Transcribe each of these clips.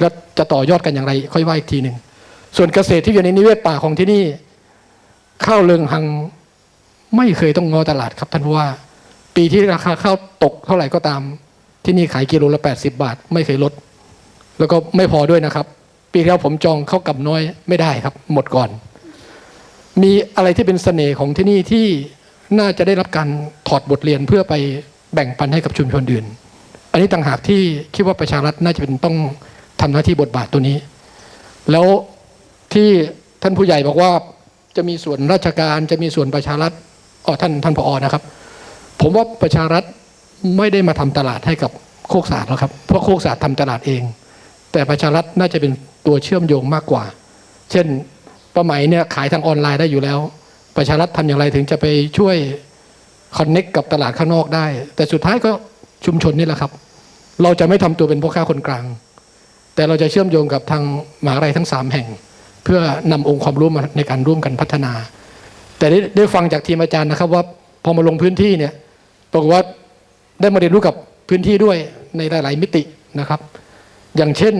แล้วจะต่อยอดกันอย่างไร ค่อยว่าอีกทีหนึ่งส่วนเกษตรที่อยู่ในนิเวศป่าของที่นี่ข้าวเลืองหังไม่เคยต้องงอตลาดครับท่านผู้ว่า ปีที่ราคาข้าวตกเท่าไหร่ก็ตาม ที่นี่ขายกิโลละ 80 บาท ไม่เคยลด แล้วก็ไม่พอด้วยนะครับ ปีที่แล้วผมจองข้าวกับน้อยไม่ได้ครับ หมดก่อน มีอะไรที่เป็นเสน่ห์ของที่นี่ที่น่าจะได้รับการถอดบทเรียนเพื่อไปแบ่งปันให้กับชุมชนอื่น อันนี้ต่างหากที่คิดว่าประชารัฐน่าจะเป็นต้อง ทำหน้าที่บทบาทตัวนี้ แล้วที่ท่านผู้ใหญ่บอกว่าจะมีส่วนราชการจะมีส่วนประชารัฐอ๋อท่านท่านผอนะครับ ผมว่าประชารัฐไม่ได้มาทำตลาดให้กับโคกศาสตร์แล้วครับเพราะโคกศาสตร์ทำตลาดเอง แต่ประชารัฐน่าจะเป็นตัวเชื่อมโยงมากกว่า เช่นป้าไหมเนี่ยขายทางออนไลน์ได้อยู่แล้ว ประชารัฐทำอย่างไรถึงจะไปช่วยคอนเน็กกับตลาดข้างนอกได้ แต่สุดท้ายก็ชุมชนนี่แหละครับ เราจะไม่ทำตัวเป็นพ่อค้าคนกลาง แต่เราจะเชื่อมโยงกับทางมหาวิทยาลัยทั้งสามแห่ง เพื่อนำองค์ความรู้มาในการร่วมกันพัฒนา แต่ได้ได้ฟังจากทีมอาจารย์นะครับว่าพอมาลงพื้นที่เนี่ยปรากฏว่าได้มาเรียนรู้กับพื้นที่ด้วยในหลาย ๆ มิตินะครับ อย่างเช่น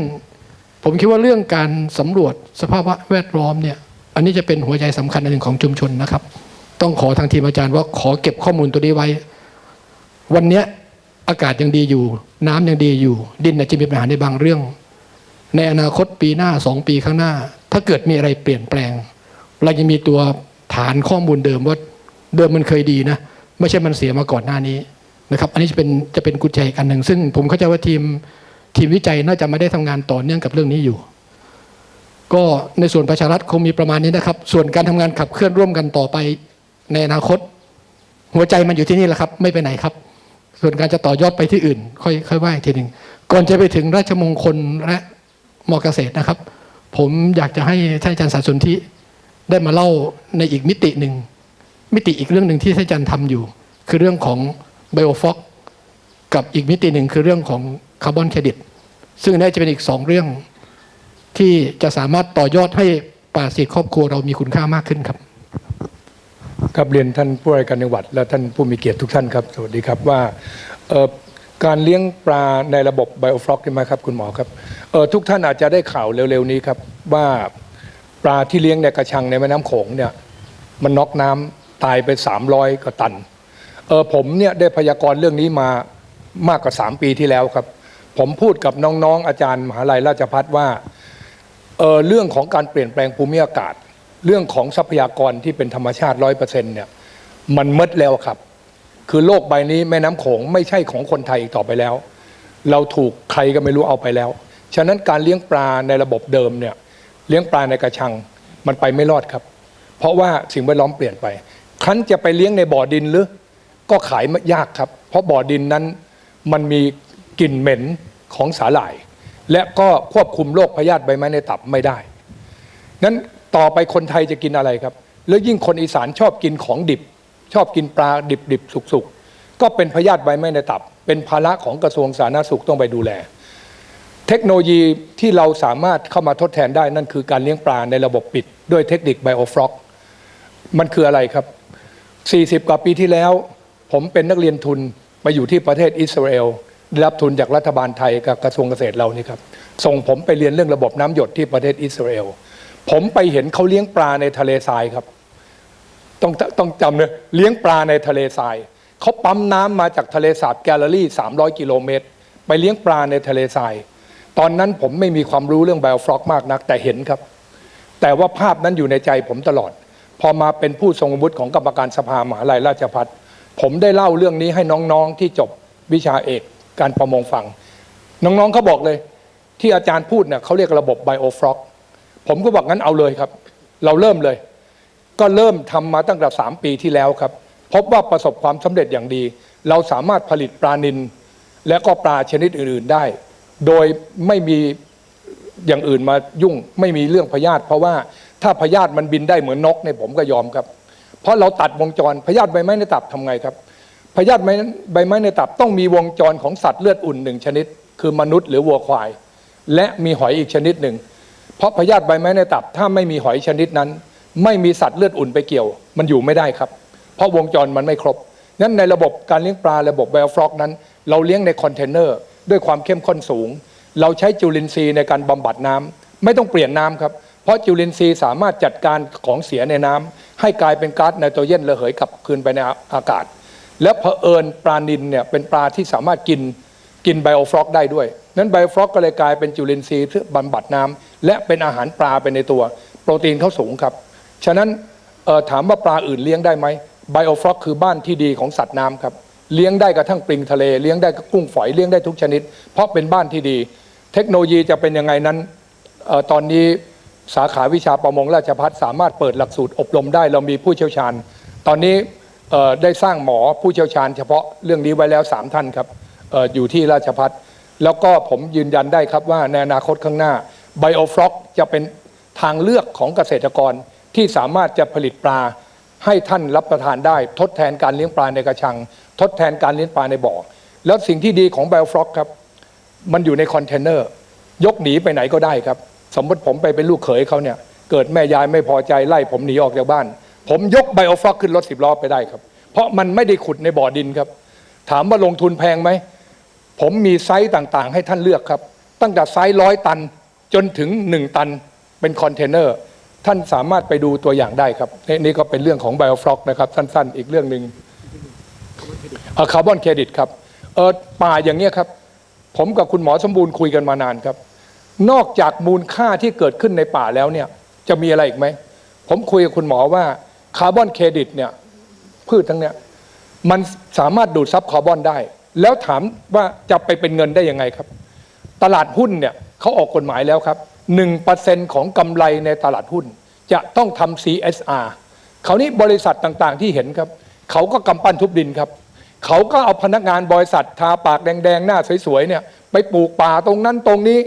ผมคิดว่าเรื่องการสำรวจสภาพแวดล้อมเนี่ยอันนี้จะเป็นหัวใจสำคัญอันหนึ่งของชุมชนนะครับ ต้องขอทางทีมอาจารย์ว่าขอเก็บข้อมูลตัวนี้ไว้ วันนี้อากาศยังดีอยู่ น้ำยังดีอยู่ ดินอาจจะมีปัญหาในบางเรื่อง ในอนาคตปีหน้าสองปีข้างหน้า ถ้าเกิดมีอะไรเปลี่ยนแปลง เราจะมีตัวฐานข้อมูลเดิมว่าเดิมมันเคยดีนะ ไม่ใช่มันเสียมาก่อนหน้านี้นะครับ อันนี้จะเป็นจะเป็นกุญแจอีกอันหนึ่งซึ่งผมเข้าใจว่าทีมทีมวิจัยน่าจะไม่ได้ทำงานต่อเนื่องกับเรื่องนี้อยู่ ก็ในส่วนประชารัฐคงมีประมาณนี้นะครับ ส่วนการทำงานขับเคลื่อนร่วมกันต่อไปในอนาคต หัวใจมันอยู่ที่นี่แหละครับ ไม่ไปไหนครับ ส่วนการจะต่อยอดไปที่อื่น ค่อยค่อยว่าอีกทีหนึ่งก่อนจะไปถึงราชมงคลและ มอเกษตรนะครับ ผมอยากจะให้ท่านอาจารย์สาสนทิได้มาเล่าในอีกมิติหนึ่ง มิติอีกเรื่องหนึ่งที่ท่านอาจารย์ทำอยู่ คือเรื่องของไบโอฟอกกับอีกมิติหนึ่งคือเรื่องของคาร์บอนเครดิต ซึ่งน่าจะเป็นอีกสองเรื่องที่จะสามารถต่อยอดให้ป่าสีครอบครัวเรามีคุณค่ามากขึ้นครับครับเรียนท่านผู้ว่าการจังหวัดและท่านผู้มีเกียรติทุกท่านครับ สวัสดีครับว่าเออ การเลี้ยงปลาในระบบไบโอฟล็อกใช่ไหมครับคุณหมอครับเอ่อทุกท่านอาจจะได้ข่าวเร็วๆนี้ครับว่าปลาที่เลี้ยงในกระชังในแม่น้ำโขงเนี่ยมันน็อกน้ำตายไป 300กว่าตันเออผมเนี่ยได้พยากรณ์เรื่องนี้มามากกว่า 3 ปีที่แล้วครับ ผมพูดกับน้องๆ อาจารย์มหาลัยราชพัฒว่าเออเรื่องของการเปลี่ยนแปลงภูมิอากาศ เรื่องของทรัพยากรที่เป็นธรรมชาติร้อยเปอร์เซ็นต์เนี่ยมันหมดแล้วครับ คือโลกใบนี้แม่น้ำโขงไม่ใช่ของคนไทยอีกต่อไปแล้ว เราถูกใครก็ไม่รู้เอาไปแล้ว ฉะนั้นการเลี้ยงปลาในระบบเดิมเนี่ยเลี้ยงปลาในกระชังมันไปไม่รอดครับ เพราะว่าสิ่งแวดล้อมเปลี่ยนไปครั้นจะไปเลี้ยงในบ่อดินหรือก็ขายยากครับ เพราะบ่อดินนั้นมันมีกลิ่นเหม็นของสาหร่าย และก็ควบคุมโรคพยาธิใบไม้ในตับไม่ได้นั้นต่อไปคนไทยจะกินอะไรครับ แล้วยิ่งคนอีสานชอบกินของดิบ ชอบกินปลาดิบดิบสุกสุกๆ ก็เป็นพยาธิใบไม้ในตับ เป็นภาระของกระทรวงสาธารณสุขต้องไปดูแล เทคโนโลยีที่เราสามารถเข้ามาทดแทนได้นั่นคือการเลี้ยงปลาในระบบปิด ด้วยเทคนิคไบโอฟล็อกมันคืออะไรครับ 40 กว่าปีที่แล้ว ผมเป็นนักเรียนทุนมาอยู่ที่ประเทศอิสราเอลได้รับทุนจากรัฐบาลไทยกับกระทรวงเกษตรเรานี่ครับส่งผมไปเรียนเรื่องระบบน้ำหยดที่ประเทศอิสราเอลผมไปเห็นเขาเลี้ยงปลาในทะเลทรายครับ ต้องต้องจำเนยเลี้ยงปลาในทะเลทรายเขาปั๊มน้ำมาจากทะเลสาบแกลเลอรี่ 300 กิโลเมตร ไปเลี้ยงปลาในทะเลทราย ตอนนั้นผมไม่มีความรู้เรื่องไบโอฟล็อกมากนัก แต่เห็นครับ แต่ว่าภาพนั้นอยู่ในใจผมตลอด พอมาเป็นผู้ทรงอาวุธของกรรมการสภามหาลัยราชพัฒผมได้เล่าเรื่องนี้ให้น้องๆที่จบวิชาเอกการประมงฟัง น้องๆเขาบอกเลย ที่อาจารย์พูดเนี่ยเขาเรียกระบบไบโอฟล็อกผมก็บอกงั้นเอาเลยครับ เราเริ่มเลย ก็เริ่มทำมาตั้งแต่สามปีที่แล้วครับ พบว่าประสบความสำเร็จอย่างดี เราสามารถผลิตปลานิลและก็ปลาชนิดอื่นๆได้ โดยไม่มีอย่างอื่นมายุ่งไม่มีเรื่องพยาธิเพราะว่าถ้าพยาธิมันบินได้เหมือนนกเนี่ยผมก็ยอมครับ เพราะเราตัดวงจรพยาธิใบไม้ในตับทำไงครับพยาธิใบไม้ในตับต้องมีวงจรของสัตว์เลือดอุ่นหนึ่งชนิด คือมนุษย์หรือวัวควาย และมีหอยอีกชนิดหนึ่ง เพราะพยาธิใบไม้ในตับถ้าไม่มีหอยชนิดนั้น ไม่มีสัตว์เลือดอุ่นไปเกี่ยว มันอยู่ไม่ได้ครับ เพราะวงจรมันไม่ครบนั้นในระบบการเลี้ยงปลาระบบไบโอฟล็อกนั้น เราเลี้ยงในคอนเทนเนอร์ด้วยความเข้มข้นสูง เราใช้จุลินทรีย์ในการบำบัดน้ำไม่ต้องเปลี่ยนน้ำครับเพราะจุลินทรีย์สามารถจัดการของเสียในน้ำให้กลายเป็นก๊าซไนโตรเจนระเหยกลับคืนไปในอากาศ และเผอิญปลานิลเนี่ยเป็นปลาที่สามารถกินกินไบโอฟลอกได้ด้วย นั้นไบโอฟลอกก็เลยกลายเป็นจุลินทรีย์ที่บำบัดน้ำและเป็นอาหารปลาไปในตัว โปรตีนเขาสูงครับ ฉะนั้นถามว่าปลาอื่นเลี้ยงได้ไหมไบโอฟลอกคือบ้านที่ดีของสัตว์น้ำครับ เลี้ยงได้กระทั่งปลิงทะเลเลี้ยงได้กุ้งฝอยเลี้ยงได้ทุกชนิด เพราะเป็นบ้านที่ดี เทคโนโลยีจะเป็นยังไงนั้นออตอนนี้สาขาวิชาประมงราชพัฒสามารถเปิดหลักสูตรอบรมได้เรามีผู้เชี่ยวชาญ ตอนนี้ได้สร้างหมอผู้เชี่ยวชาญ เฉพาะเรื่องนี้ไว้แล้ว 3 ท่านครับอออยู่ที่ราชพัฒแล้วก็ผมยืนยันได้ครับว่าในอนาคตข้างหน้าไบโอฟลอกจะเป็นทางเลือกของเกษตรกร ที่สามารถจะผลิตปลาให้ท่านรับประทานได้ ทดแทนการเลี้ยงปลาในกระชัง ทดแทนการเลี้ยงปลาในบ่อ แล้วสิ่งที่ดีของไบโอฟลอกครับ มันอยู่ในคอนเทนเนอร์ ยกหนีไปไหนก็ได้ครับ สมมติผมไปเป็นลูกเขยเขาเนี่ย เกิดแม่ยายไม่พอใจไล่ผมหนีออกจากบ้าน ผมยกไบโอฟลอกขึ้นรถสิบล้อไปได้ครับ เพราะมันไม่ได้ขุดในบ่อดินครับ ถามว่าลงทุนแพงไหม ผมมีไซส์ต่างๆ ให้ท่านเลือกครับ ตั้งแต่ไซส์ร้อยตันจนถึง1ตันเป็นคอนเทนเนอร์ ท่านสามารถไปดูตัวอย่างได้ครับนี่นี่ก็เป็นเรื่องของไบโอฟลอกนะครับสั้นๆ อีกเรื่องหนึ่งคาร์บอนเครดิตครับเออป่าอย่างเงี้ยครับ ผมกับคุณหมอสมบูรณ์คุยกันมานานครับ นอกจากมูลค่าที่เกิดขึ้นในป่าแล้วเนี่ย จะมีอะไรอีกไหม ผมคุยกับคุณหมอว่าคาร์บอนเครดิตเนี่ยพืชทั้งเนี้ยมันสามารถดูดซับคาร์บอนได้ แล้วถามว่าจะไปเป็นเงินได้ยังไงครับ ตลาดหุ้นเนี่ยเขาออกกฎหมายแล้วครับ 1%ของกำไรในตลาดหุ้น จะต้องทำ CSR คราวนี้บริษัทต่างๆที่เห็นครับ เขาก็กำปั้นทุบดินครับ เขาก็เอาพนักงานบริษัททาปากแดงๆ หน้าสวยๆเนี่ยไปปลูกป่าตรงนั้นตรงนี้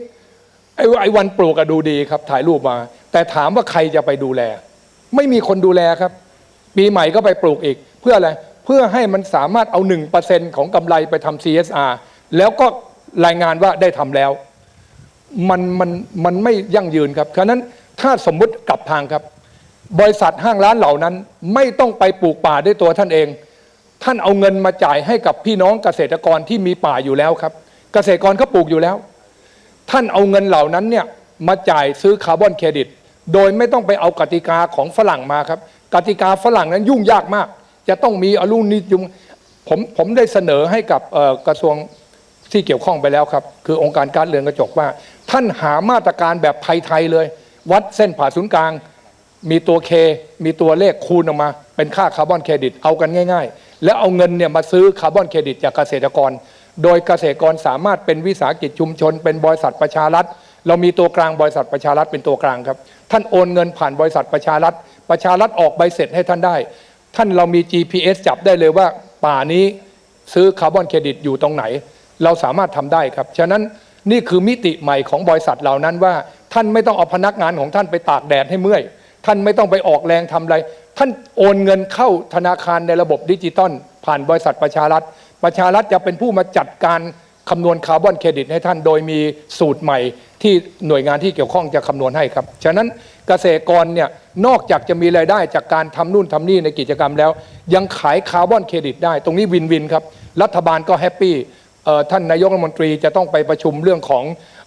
ไอ้ไอ้วันปลูกอะดูดีครับ ถ่ายรูปมา แต่ถามว่าใครจะไปดูแล ไม่มีคนดูแลครับ ปีใหม่ก็ไปปลูกอีก เพื่ออะไรเพื่อให้มันสามารถเอา 1%ของกำไรไปทำ CSR แล้วก็รายงานว่าได้ทำแล้ว มันมันมันไม่ยั่งยืนครับฉะนั้นถ้าสมมุติกลับทางครับ บริษัทห้างร้านเหล่านั้น ไม่ต้องไปปลูกป่าด้วยตัวท่านเอง ท่านเอาเงินมาจ่ายให้กับพี่น้องเกษตรกรที่มีป่าอยู่แล้วครับ เกษตรกรเขาปลูกอยู่แล้ว ท่านเอาเงินเหล่านั้นเนี่ยมาจ่ายซื้อคาร์บอนเครดิต โดยไม่ต้องไปเอากติกาของฝรั่งมาครับ กติกาฝรั่งนั้นยุ่งยากมาก จะต้องมีอรุณิยุงผมผมได้เสนอให้กับกระทรวงที่เกี่ยวข้องไปแล้วครับ คือองค์การการเรือนกระจกว่า ท่านหามาตรการแบบไทยๆเลย วัดเส้นผ่าศูนย์กลาง มีตัวเค มีตัวเลขคูณออกมา เป็นค่าคาร์บอนเครดิตเอากันง่าย ๆ แล้วเอาเงินเนี่ยมาซื้อคาร์บอนเครดิตจากเกษตรกร โดยเกษตรกรสามารถเป็นวิสาหกิจชุมชน เป็นบริษัทประชารัฐ เรามีตัวกลางบริษัทประชารัฐเป็นตัวกลางครับ ท่านโอนเงินผ่านบริษัทประชารัฐ ประชารัฐออกใบเสร็จให้ท่านได้ ท่านเรามี GPS จับได้เลยว่าป่านี้ซื้อคาร์บอนเครดิตอยู่ตรงไหน เราสามารถทำได้ครับฉะนั้น นี่คือมิติใหม่ของบริษัทเหล่านั้นว่า ท่านไม่ต้องเอาพนักงานของท่านไปตากแดดให้เมื่อย ท่านไม่ต้องไปออกแรงทำอะไร ท่านโอนเงินเข้าธนาคารในระบบดิจิตอลผ่านบริษัทประชารัฐ ประชารัฐจะเป็นผู้มาจัดการคำนวณคาร์บอนเครดิตให้ท่านโดยมีสูตรใหม่ที่หน่วยงานที่เกี่ยวข้องจะคำนวณให้ครับ ฉะนั้นเกษตรกรเนี่ยนอกจากจะมีรายได้จากการทำนู่นทำนี่ในกิจกรรมแล้ว ยังขายคาร์บอนเครดิตได้ ตรงนี้วินวินครับ รัฐบาลก็แฮปปี้ ท่านนายกรัฐมนตรีจะต้องไปประชุมเรื่องของ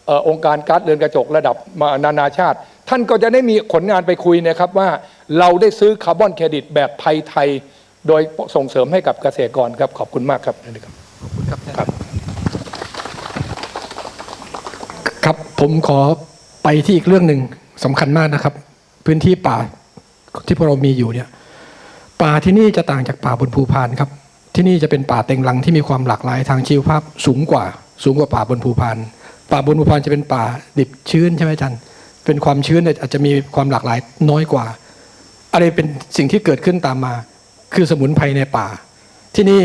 เออองค์การก๊าซเรือนกระจกระดับนานาชาติ ท่านก็จะได้มีผลงานไปคุยนะครับว่าเราได้ซื้อคาร์บอนเครดิตแบบไทยๆโดยส่งเสริมให้กับเกษตรกรครับ ขอบคุณมากครับครับครับ ครับผมขอไปที่อีกเรื่องหนึ่งสำคัญมากนะครับ พื้นที่ป่าที่พวกเรามีอยู่เนี่ย ป่าที่นี่จะต่างจากป่าบนภูพานครับ ที่นี่จะเป็นป่าเต็งรังที่มีความหลากหลายทางชีวภาพสูงกว่า สูงกว่าป่าบนภูพานป่าบนภูพานจะเป็นป่าดิบชื้นใช่ไหมจันเป็นความชื้นเนี่ยอาจจะมีความหลากหลายน้อยกว่า อะไรเป็นสิ่งที่เกิดขึ้นตามมา คือสมุนไพรในป่า ที่นี่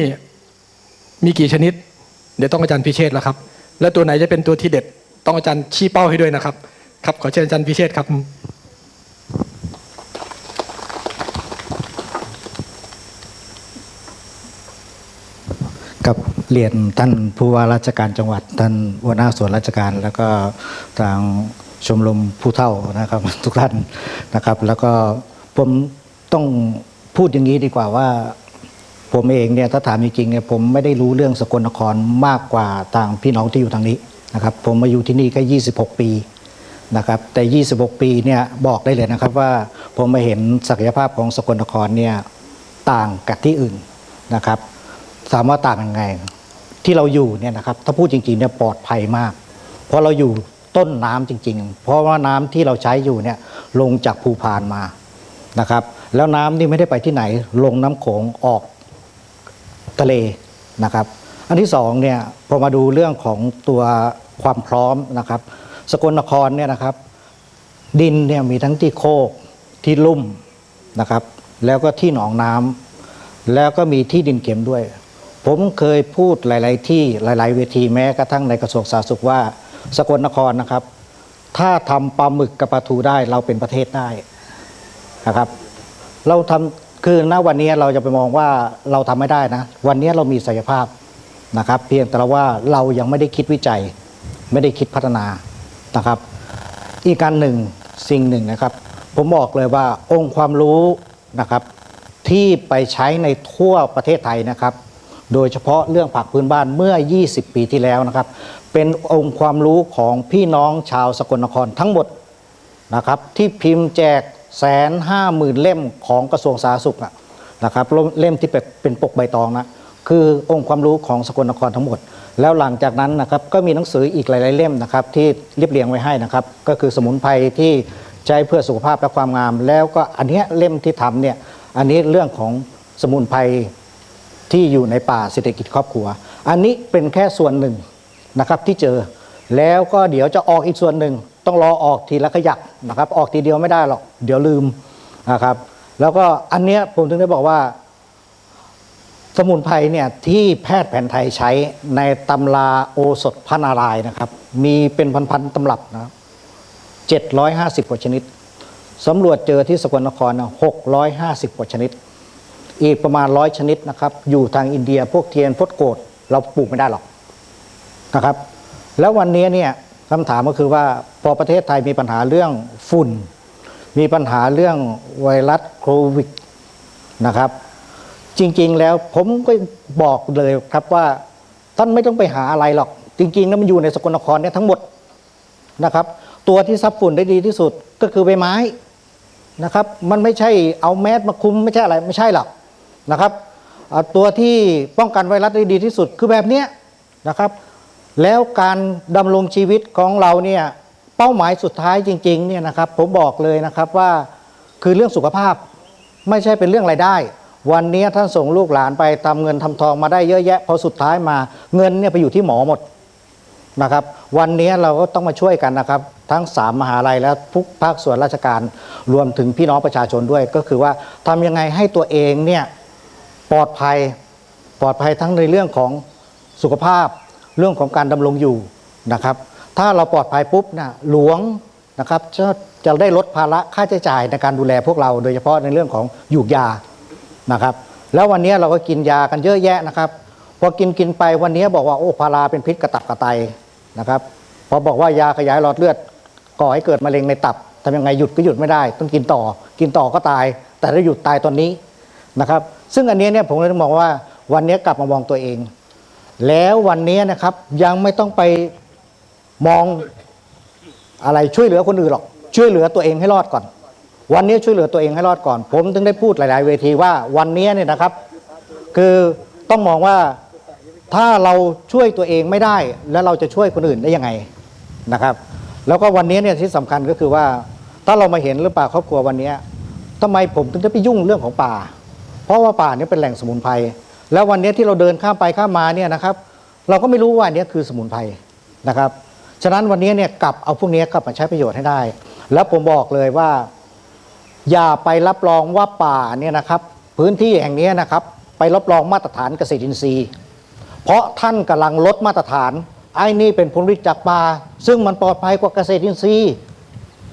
มีกี่ชนิด เดี๋ยวต้องอาจารย์พิเชษแล้วครับ และตัวไหนจะเป็นตัวที่เด็ดต้องอาจารย์ชี้เป้าให้ด้วยนะครับ ครับขอเชิญอาจารย์พิเชษครับ กับเรียนท่านผู้ว่าราชการจังหวัด ท่านหัวหน้าส่วนราชการ แล้วก็ทางชมรมผู้เฒ่านะครับทุกท่านนะครับ แล้วก็ผมต้องพูดอย่างนี้ดีกว่าว่า ผมเองเนี่ยถ้าถามจริงๆเนี่ยผมไม่ได้รู้เรื่องสกลนครมากกว่าทางพี่น้องที่อยู่ทางนี้นะครับ ผมมาอยู่ที่นี่ก็26 ปีนะครับแต่ 26 ปีเนี่ยบอกได้เลยนะครับว่าผมมาเห็นศักยภาพของสกลนครเนี่ยต่างกับที่อื่นนะครับ ถามว่าต่างยังไง ที่เราอยู่เนี่ยนะครับถ้าพูดจริงๆเนี่ยปลอดภัยมาก เพราะเราอยู่ต้นน้ำจริง ๆ เพราะว่าน้ำที่เราใช้อยู่เนี่ยลงจากภูพานมานะครับ แล้วน้ำนี่ไม่ได้ไปที่ไหน ลงน้ำโขงออกทะเลนะครับ อันที่สองเนี่ยพอมาดูเรื่องของตัวความพร้อมนะครับ สกลนครเนี่ยนะครับ ดินเนี่ยมีทั้งที่โคกที่ลุ่มนะครับ แล้วก็ที่หนองน้ำแล้วก็มีที่ดินเค็มด้วย ผมเคยพูดหลาย ๆ ที่หลาย ๆ เวทีแม้กระทั่งในกระทรวงสาธารณสุขว่า สกลนครนะครับ ถ้าทำปลาหมึกกับปลาทูได้เราเป็นประเทศได้นะครับ เราทำคือณวันนี้เราจะไปมองว่าเราทำไม่ได้นะ วันนี้เรามีศักยภาพนะครับ เพียงแต่ว่าเรายังไม่ได้คิดวิจัย ไม่ได้คิดพัฒนานะครับ อีกการหนึ่งสิ่งหนึ่งนะครับ ผมบอกเลยว่าองค์ความรู้นะครับที่ไปใช้ในทั่วประเทศไทยนะครับ โดยเฉพาะเรื่องผักพื้นบ้านเมื่อ 20 ปีที่แล้วนะครับ เป็นองค์ความรู้ของพี่น้องชาวสกลนครทั้งหมดนะครับ ที่พิมพ์แจกแสนห้าหมื่นเล่มของกระทรวงสาธารณสุขนะครับเล่มที่เป็นปกใบตองนะคือองค์ความรู้ของสกลนครทั้งหมด แล้วหลังจากนั้นนะครับก็มีหนังสืออีกหลาย ๆเล่มนะครับที่เรียบเรียงไว้ให้นะครับ ก็คือสมุนไพรที่ใช้เพื่อสุขภาพและความงาม แล้วก็อันนี้เล่มที่ทำเนี่ยอันนี้เรื่องของสมุนไพร ที่อยู่ในป่าเศรษฐกิจครอบครัว อันนี้เป็นแค่ส่วนหนึ่งนะครับที่เจอแล้วก็เดี๋ยวจะออกอีกส่วนหนึ่ง ต้องรอออกทีละขยักนะครับ ออกทีเดียวไม่ได้หรอก เดี๋ยวลืมนะครับ แล้วก็อันเนี้ยผมถึงได้บอกว่า สมุนไพรเนี่ยที่แพทย์แผนไทยใช้ในตำราโอสถพระนารายนะครับ มีเป็นพันๆตำรับนะ750กว่าชนิดสำรวจเจอที่สกลนครนะ650กว่าชนิด อีกประมาณร้อยชนิดนะครับ อยู่ทางอินเดียพวกเทียนพวกโกดเราปลูกไม่ได้หรอกนะครับ แล้ววันนี้เนี่ยคำถามก็คือว่าพอประเทศไทยมีปัญหาเรื่องฝุ่น มีปัญหาเรื่องไวรัสโควิดนะครับ จริงๆแล้วผมก็บอกเลยครับว่าท่านไม่ต้องไปหาอะไรหรอก จริงๆแล้วมันอยู่ในสกลนครเนี่ยทั้งหมดนะครับ ตัวที่ซับฝุ่นได้ดีที่สุดก็คือใบไม้นะครับ มันไม่ใช่เอาแมสมาคุมไม่ใช่อะไรไม่ใช่หรอก นะครับตัวที่ป้องกันไวรัสได้ดีที่สุดคือแบบนี้นะครับ แล้วการดำรงชีวิตของเราเนี่ยเป้าหมายสุดท้ายจริงๆเนี่ยนะครับผมบอกเลยนะครับว่าคือเรื่องสุขภาพไม่ใช่เป็นเรื่องรายได้ วันนี้ท่านส่งลูกหลานไปทำเงินทำทองมาได้เยอะแยะพอสุดท้ายมาเงินเนี่ยไปอยู่ที่หมอหมดนะครับ วันนี้เราก็ต้องมาช่วยกันนะครับ ทั้งสามมหาลัยและทุกภาคส่วนราชการรวมถึงพี่น้องประชาชนด้วย ก็คือว่าทำยังไงให้ตัวเองเนี่ย ปลอดภัยปลอดภัยทั้งในเรื่องของสุขภาพเรื่องของการดำรงอยู่นะครับ ถ้าเราปลอดภัยปุ๊บนะหลวงนะครับจะจะได้ลดภาระค่าใช้จ่ายในการดูแลพวกเรา โดยเฉพาะในเรื่องของหยูกยานะครับ แล้ววันนี้เราก็กินยากันเยอะแยะนะครับพอกินกินไปวันนี้บอกว่าโอ้พาราเป็นพิษกระตับกระไตนะครับพอบอกว่ายาขยายหลอดเลือดก่อให้เกิดมะเร็งในตับทำยังไงหยุดก็หยุดไม่ได้ ต้องกินต่อ กินต่อก็ตาย แต่ถ้าหยุดตายตอนนี้นะครับ ซึ่งอันนี้เนี่ยผมเลยมองว่าวันนี้กลับมามองตัวเอง แล้ววันนี้นะครับยังไม่ต้องไปมองอะไรช่วยเหลือคนอื่นหรอก ช่วยเหลือตัวเองให้รอดก่อน วันนี้ช่วยเหลือตัวเองให้รอดก่อน ผมถึงได้พูดหลาย ๆ เวทีว่าวันนี้เนี่ยนะครับ คือต้องมองว่าถ้าเราช่วยตัวเองไม่ได้ แล้วเราจะช่วยคนอื่นได้ยังไงนะครับ แล้วก็วันนี้เนี่ยที่สำคัญก็คือว่า ถ้าเรามาเห็นเรื่องป่าครอบครัววันนี้ทำไมผมถึงได้ไปยุ่งเรื่องของป่า เพราะว่าป่าเนี่ยเป็นแหล่งสมุนไพรแล้ววันนี้ที่เราเดินข้ามไปข้ามมาเนี่ยนะครับเราก็ไม่รู้ว่าอันเนี้ยคือสมุนไพรนะครับ ฉะนั้นวันนี้เนี่ยกลับเอาพวกนี้กลับมาใช้ประโยชน์ให้ได้ แล้วผมบอกเลยว่า อย่าไปรับรองว่าป่าเนี่ยนะครับ พื้นที่แห่งนี้นะครับ ไปรับรองมาตรฐานเกษตรอินทรีย์ เพราะท่านกำลังลดมาตรฐานไอ้นี่เป็นผลผลิตจากป่าซึ่งมันปลอดภัยกว่าเกษตรอินทรีย์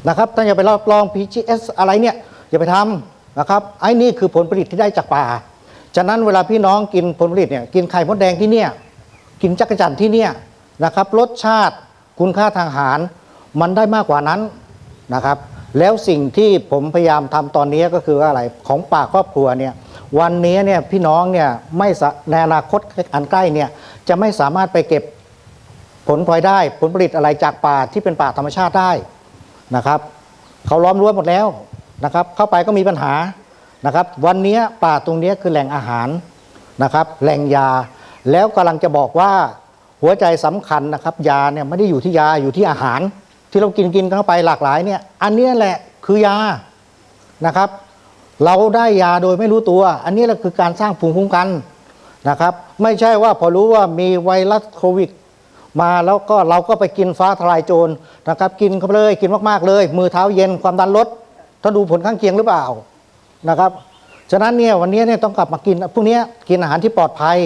นะครับท่านอย่าไปรับรอง PGS อะไรเนี่ยอย่าไปทำ นะครับไอ้นี่คือผลผลิตที่ได้จากป่า ฉะนั้นเวลาพี่น้องกินผลผลิตเนี่ยกินไข่มดแดงที่เนี่ยกินจักรจั่นที่เนี่ยนะครับรสชาติคุณค่าทางอาหารมันได้มากกว่านั้นนะครับ แล้วสิ่งที่ผมพยายามทำตอนนี้ก็คือว่าอะไรของป่าครอบครัวเนี่ยวันนี้เนี่ยพี่น้องเนี่ยไม่ในอนาคตอันใกล้เนี่ยจะไม่สามารถไปเก็บผลพลอยได้ผลผลิตอะไรจากป่าที่เป็นป่าธรรมชาติได้นะครับ เขาล้อมรั้วหมดแล้ว นะครับ เข้าไปก็มีปัญหานะครับ วันนี้ป่าตรงนี้คือแหล่งอาหารนะครับ แหล่งยา แล้วกำลังจะบอกว่าหัวใจสำคัญนะครับ ยาเนี่ยไม่ได้อยู่ที่ยาอยู่ที่อาหาร ที่เรากินกินเข้าไปหลากหลายเนี่ย อันนี้แหละคือยานะครับ เราได้ยาโดยไม่รู้ตัว อันนี้แหละคือการสร้างภูมิคุ้มกันนะครับ ไม่ใช่ว่าพอรู้ว่ามีไวรัสโควิดมาแล้วก็เราก็ไปกินฟ้าทลายโจรนะครับ กินเข้าไปเลยกินมากๆเลย มือเท้าเย็นความดันลด ถ้าดูผลข้างเคียงหรือเปล่านะครับ ฉะนั้นเนี่ยวันนี้เนี่ยต้องกลับมากินพวกนี้กินอาหารที่ปลอดภัย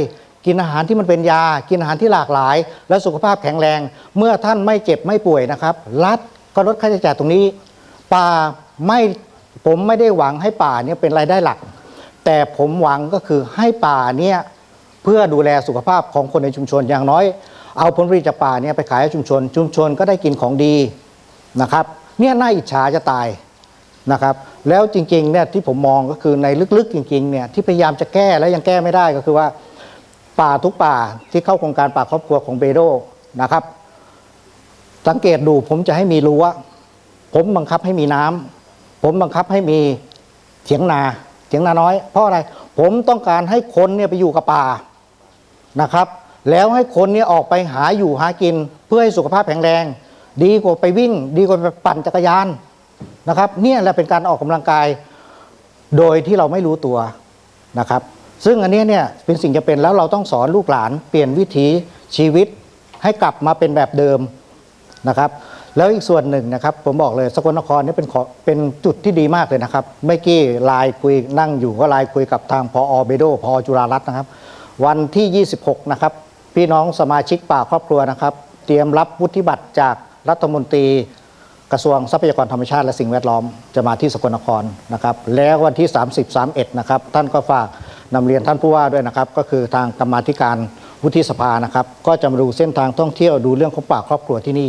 กินอาหารที่มันเป็นยา กินอาหารที่หลากหลาย และสุขภาพแข็งแรง เมื่อท่านไม่เจ็บไม่ป่วยนะครับ รัฐก็ลดค่าใช้จ่ายตรงนี้ ป่าไม่ผมไม่ได้หวังให้ป่าเนี่ยเป็นรายได้หลัก แต่ผมหวังก็คือให้ป่าเนี่ยเพื่อดูแลสุขภาพของคนในชุมชนอย่างน้อย เอาผลผลิตจากป่าเนี่ยไปขายให้ชุมชน ชุมชนก็ได้กินของดีนะครับ เนี่ยน่าอิจฉาจะตาย นะครับแล้วจริงๆเนี่ยที่ผมมองก็คือในลึกๆจริงๆเนี่ยที่พยายามจะแก้แล้วยังแก้ไม่ได้ก็คือว่าป่าทุกป่าที่เข้าโครงการป่าครอบครัวของเบโดนะครับ สังเกตดูผมจะให้มีรั้วผมบังคับให้มีน้ำผมบังคับให้มีเถียงนาเถียงนาน้อย เพราะอะไรผมต้องการให้คนเนี่ยไปอยู่กับป่านะครับ แล้วให้คนเนี่ยออกไปหาอยู่หากิน เพื่อให้สุขภาพแข็งแรง ดีกว่าไปวิ่ง ดีกว่าไปปั่นจักรยาน นะครับเนี่ยแหละเป็นการออกกำลังกายโดยที่เราไม่รู้ตัวนะครับ ซึ่งอันนี้เนี่ยเป็นสิ่งจะเป็นแล้วเราต้องสอนลูกหลานเปลี่ยนวิถีชีวิตให้กลับมาเป็นแบบเดิมนะครับ แล้วอีกส่วนหนึ่งนะครับ ผมบอกเลยสกลนครนี่เป็นเป็นจุดที่ดีมากเลยนะครับเมื่อกี้ไลน์คุยนั่งอยู่ก็ไลน์คุยกับทางพอเบโดพอจุฬารัตน์นะครับ วันที่ 26 นะครับ พี่น้องสมาชิกป่าครอบครัวนะครับ เตรียมรับวุฒิบัตรจากรัฐมนตรี กระทรวงทรัพยากรธรรมชาติและสิ่งแวดล้อมจะมาที่สกลนครนะครับ แล้ววันที่ 30 31นะครับ ท่านก็ฝากนำเรียนท่านผู้ว่าด้วยนะครับ ก็คือทางกรรมาธิการวุฒิสภานะครับ ก็จะมาดูเส้นทางท่องเที่ยวดูเรื่องของป่าครอบครัวที่นี่